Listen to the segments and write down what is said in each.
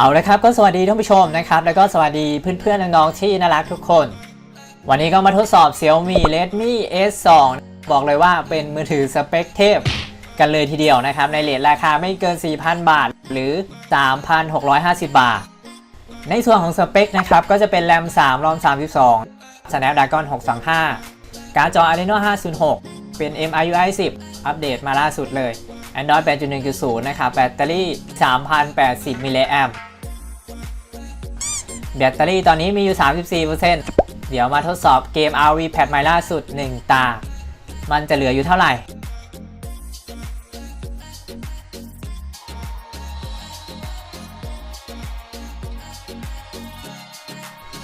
เอาละครับก็สวัสดีท่านผู้ชมนะครับ แล้วก็สวัสดีเพื่อนๆน้องๆที่น่ารักทุกคน วันนี้ก็มาทดสอบ Xiaomi Redmi S2 บอกเลยว่าเป็นมือถือสเปคเทพกันเลยทีเดียวนะครับ ในเลทราคาไม่เกิน 4,000 บาท หรือ 3,650 บาท ในส่วนของสเปคนะครับ ก็จะเป็น RAM 3 ROM 32 Snapdragon 625 การ์ดจอ Adreno 506 เป็น MIUI 10 อัปเดตมาล่าสุดเลย Android 8.1.0 นะครับ แบตเตอรี่ 3,080 มิลลิแอมป์ แบตเตอรี่ตอนนี้มีอยู่ 34%เดี๋ยวมาทดสอบเกม RV p a d ใหม่ล่าสุด 1 ตา มันจะเหลืออยู่เท่าไหร่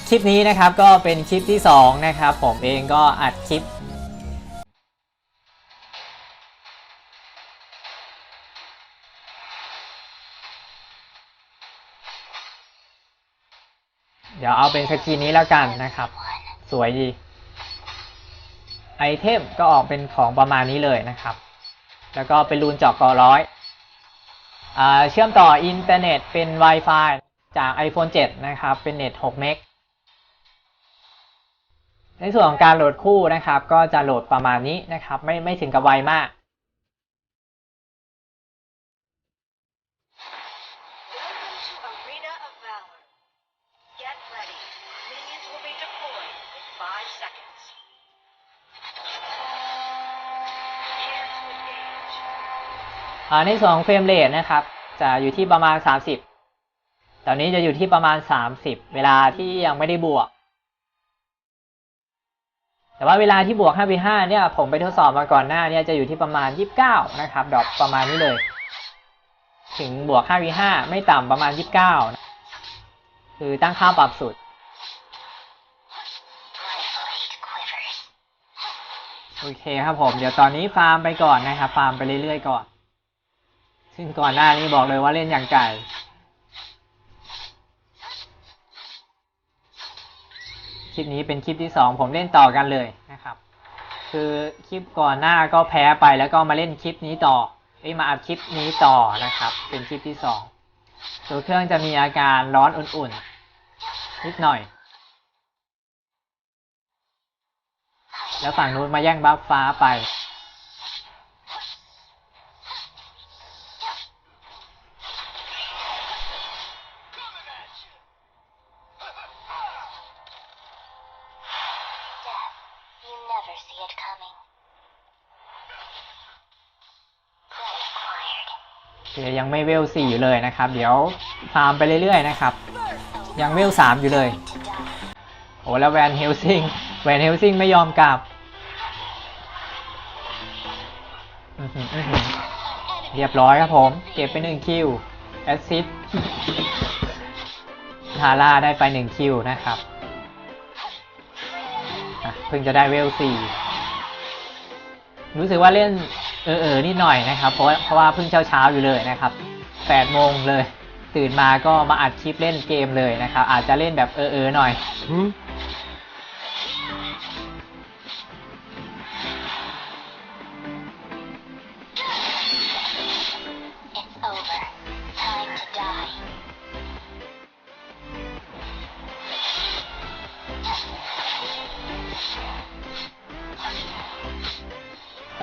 คลิปนี้นะครับก็เป็นคลิปที่ 2 นะครับ ผมเองก็อัดคลิป เดี๋ยวเอาเป็นสกรีนนี้แล้วกันนะครับ สวยดี ไอเทมก็ออกเป็นของประมาณนี้เลยนะครับ แล้วก็เป็นรูนจอกกอร้อยเชื่อมต่ออินเทอร์เน็ตเป็น Wi-Fi จาก iPhone 7 นะครับ เป็นเน็ต6เมกในส่วนของการโหลดคู่นะครับ ก็จะโหลดประมาณนี้นะครับ ไม่ไม่ถึงกับไวมาก ในส่วนของเฟรมเรทนะครับ จะอยู่ที่ประมาณ 30 ตอนนี้จะอยู่ที่ประมาณ 30 เวลาที่ยังไม่ได้บวก แต่ว่าเวลาที่บวก5 5เนี่ยผมไปทดสอบมาก่อนหน้าเนี่ยจะอยู่ที่ประมาณ 29 นะครับดอปประมาณนี้เลย ถึงบวก5 5ไม่ต่ำประมาณ 29นะคือตั้งค่าปรับสุดโอเคครับผม เดี๋ยวตอนนี้ฟาร์มไปก่อนนะครับ ฟาร์มไปเรื่อยๆก่อน ซึ่งก่อนหน้านี้บอกเลยว่าเล่นอย่างไก่ คลิปนี้เป็นคลิปที่สองผมเล่นต่อกันเลยนะครับ คือคลิปก่อนหน้าก็แพ้ไปแล้วก็มาเล่นคลิปนี้ต่อเอ้ยมาอัดคลิปนี้ต่อนะครับ เป็นคลิปที่สองตัวเครื่องจะมีอาการร้อนอุ่นๆนิดหน่อย แล้วฝั่งนู้นมาแย่งบัฟฟ้าไป คยังไม่เวลสี่อยู่เลยนะครับ เดี๋ยวฟาร์มไปเรื่อยๆนะครับ ยังเวลสามอยู่เลย โอ้แล้วแวนเฮลซิงแวนเฮลซิงไม่ยอมกลับเรียบร้อยครับผม เก็บไปหนึ่งคิวแอสซิดทาร่าได้ไปหนึ่งคิวนะครับเพิ่งจะได้เวลสี่รู้สึกว่าเล่น เออเออๆนิดหน่อยนะครับ เพราะเพราะว่าเพิ่งเช้าเช้าๆอยู่เลยนะครับแปดโมงเลย ตื่นมาก็มาอัดคลิปเล่นเกมเลยนะครับ อาจจะเล่นแบบเออเออๆหน่อย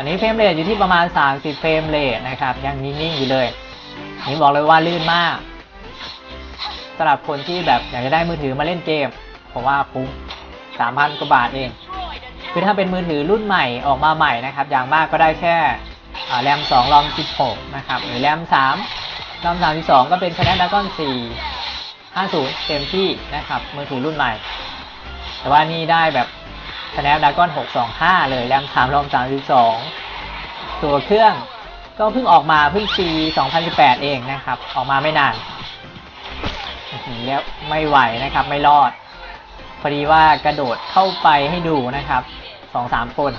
อนนี้เฟรมเรทอยู่ที่ประมาณ 30 เฟรมเรทนะครับ ยังนิ่งๆอยู่เลย นี่บอกเลยว่าลื่นมากสำหรับคนที่แบบอยากจะได้มือถือมาเล่นเกมผมว่าคุ้ม3,000 กว่าบาทเอง คือถ้าเป็นมือถือรุ่นใหม่ออกมาใหม่นะครับ อย่างมากก็ได้แค่แรม 2 รอม 16 นะครับ หรือแรม 3 รอม 32 ก็เป็น Snapdragon 4 50 เต็มที่นะครับ มือถือรุ่นใหม่ แต่ว่านี่ได้แบบ Snapdragon 625 เลยแรม3รอม32 ตัวเครื่องก็เพิ่งออกมาเพิ่งปี 2018 เองนะครับ ออกมาไม่นานแล้วไม่ไหวนะครับ ไม่รอด พอดีว่ากระโดดเข้าไปให้ดูนะครับสองสามคน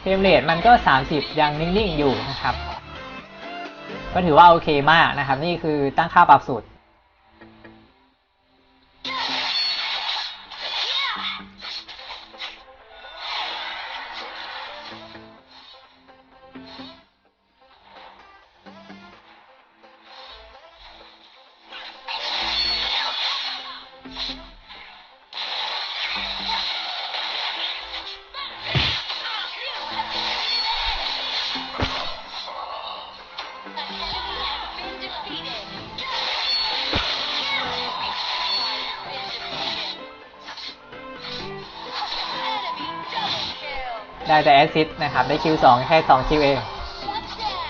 เฟรมเรทมันก็ 30 ยังนิ่ง ๆ อยู่นะครับ ก็ถือว่าโอเคมากนะครับ นี่คือตั้งค่าปรับสุด ได้แต่แอสซิสต์นะครับได้คิวสองแค่สองคิวเอง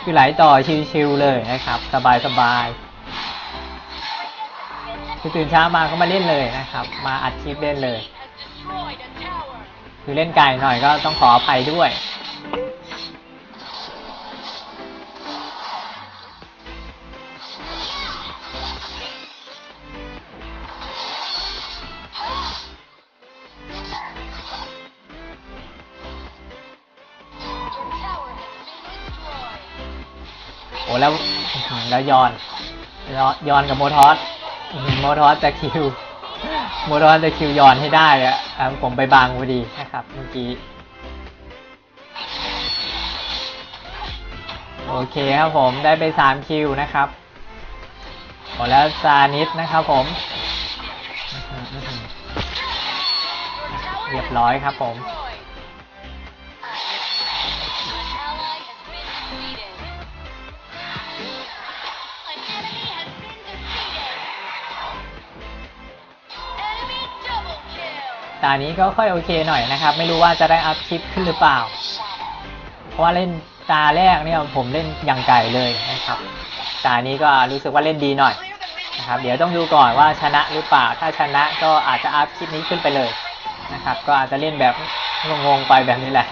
คือไหลต่อชิวๆเลยนะครับ สบายๆคือตื่นเช้ามาก็มาเล่นเลยนะครับ มาอัดคลิปเล่นเลย คือเล่นไกลหน่อยก็ต้องขออภัยด้วย แล้วแล้วยอนยอนกับโมทอสโมทอสจะคิวโมทอสจะคิวยอนให้ได้อะผมไปบางพอดีนะครับเมื่อกี้โอเคครับผมได้ไปสามคิวนะครับโอ้แล้วซานิสนะครับผมเรียบร้อยครับผม ตานี้ก็ค่อยโอเคหน่อยนะครับ ไม่รู้ว่าจะได้อัพคลิปขึ้นหรือเปล่า เพราะว่าเล่นตาแรกเนี่ยผมเล่นอย่างไก่เลยนะครับ ตานี้ก็รู้สึกว่าเล่นดีหน่อยนะครับ เดี๋ยวต้องดูก่อนว่าชนะหรือเปล่า ถ้าชนะก็อาจจะอัพคลิปนี้ขึ้นไปเลยนะครับ ก็อาจจะเล่นแบบงงๆไปแบบนี้แหละ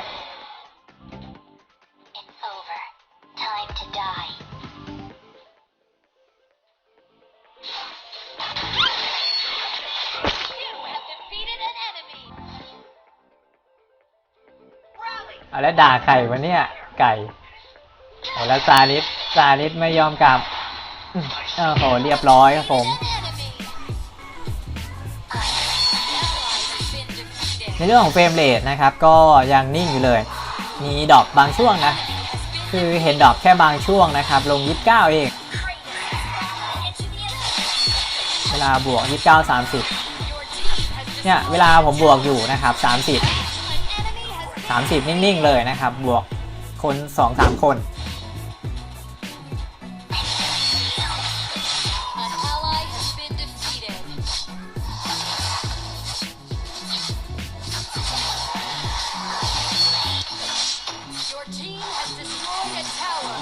เอาแล้วด่าไก่วะเนี่ย ไก่โอ้แล้วซานิสซานิสไม่ยอมกลับอื้อโอ้โหเรียบร้อยครับผม ในเรื่องของเฟรมเรทนะครับ ก็ยังนิ่งอยู่เลย มีดอปบางช่วงนะ คือเห็นดอปแค่บางช่วงนะครับ ลง 29 เอง เวลาบวก 29 30 เนี่ย เวลาผมบวกอยู่นะครับ 30 30 นิ่งๆ เลยนะครับ บวกคน 2-3 คน An ally has been defeated. Your team has destroyed a tower.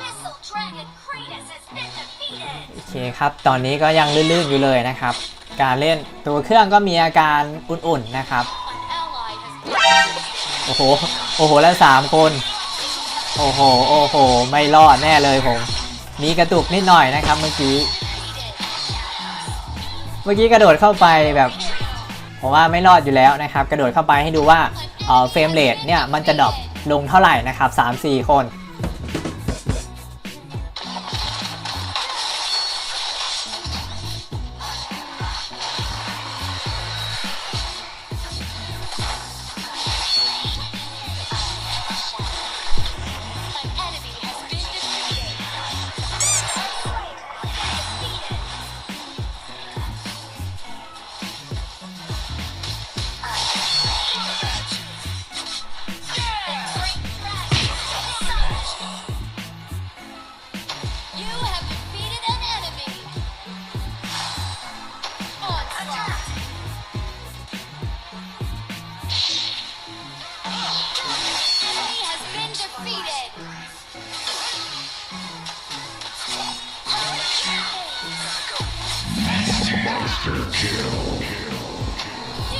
Missile Dragon Kratos has been defeated. โอเคครับ ตอนนี้ก็ยังลื่นๆ อยู่เลยนะครับ การเล่นตัวเครื่องก็มีอาการอุ่นๆ นะครับ โอ้โห โอ้โห แล้วสามคน โอ้โห โอ้โห ไม่รอดแน่เลยผม มีกระตุกนิดหน่อยนะครับเมื่อกี้ เมื่อกี้กระโดดเข้าไปแบบผมว่าไม่รอดอยู่แล้วนะครับ กระโดดเข้าไปให้ดูว่าเอ่อเฟรมเรทเนี่ยมันจะดรอปลงเท่าไหร่นะครับ 3-4 คน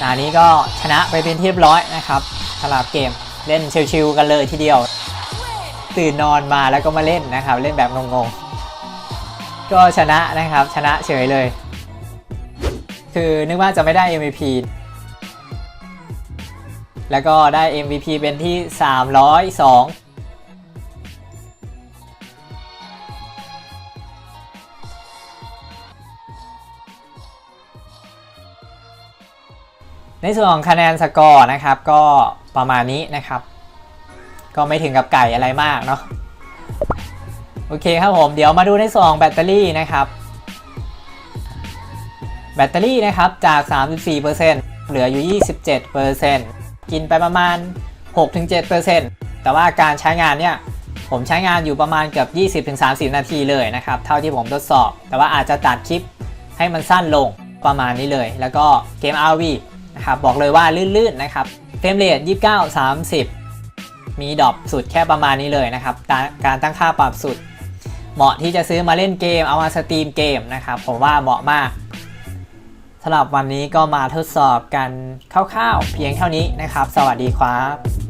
ตานี้ก็ชนะไปเป็นที่เรียบร้อยนะครับสลับเกมเล่นชิวๆกันเลยทีเดียว ตื่นนอนมาแล้วก็มาเล่นนะครับ เล่นแบบงงๆ ก็ชนะนะครับชนะเฉยเลย คือนึกว่าจะไม่ได้ MVP แล้วก็ได้ MVP เป็นที่ 302 ในส่วนของคะแนนสกอร์นะครับก็ประมาณนี้นะครับ ก็ไม่ถึงกับไก่อะไรมากเนาะโอเคครับผมเดี๋ยวมาดูในส่วนของแบตเตอรี่นะครับแบตเตอรี่นะครับจาก 34%เหลืออยู่ 27%กินไปประมาณ 6-7%แต่ว่าการใช้งานเนี่ยผมใช้งานอยู่ประมาณเกือบ 20-30 นาทีเลยนะครับ เท่าที่ผมทดสอบ แต่ว่าอาจจะตัดคลิปให้มันสั้นลงประมาณนี้เลย แล้วก็เกม RV นะครับบอกเลยว่าลื่นๆนะครับรมเรท29 30 มีดรอปสุดแค่ประมาณนี้เลยนะครับการตั้งค่าปรับสุด เหมาะที่จะซื้อมาเล่นเกมเอามาสตรีมเกมนะครับผมว่าเหมาะมากสำหรับวันนี้ก็มาทดสอบกันคร่าวๆ เพียงเท่านี้นะครับ สวัสดีครับ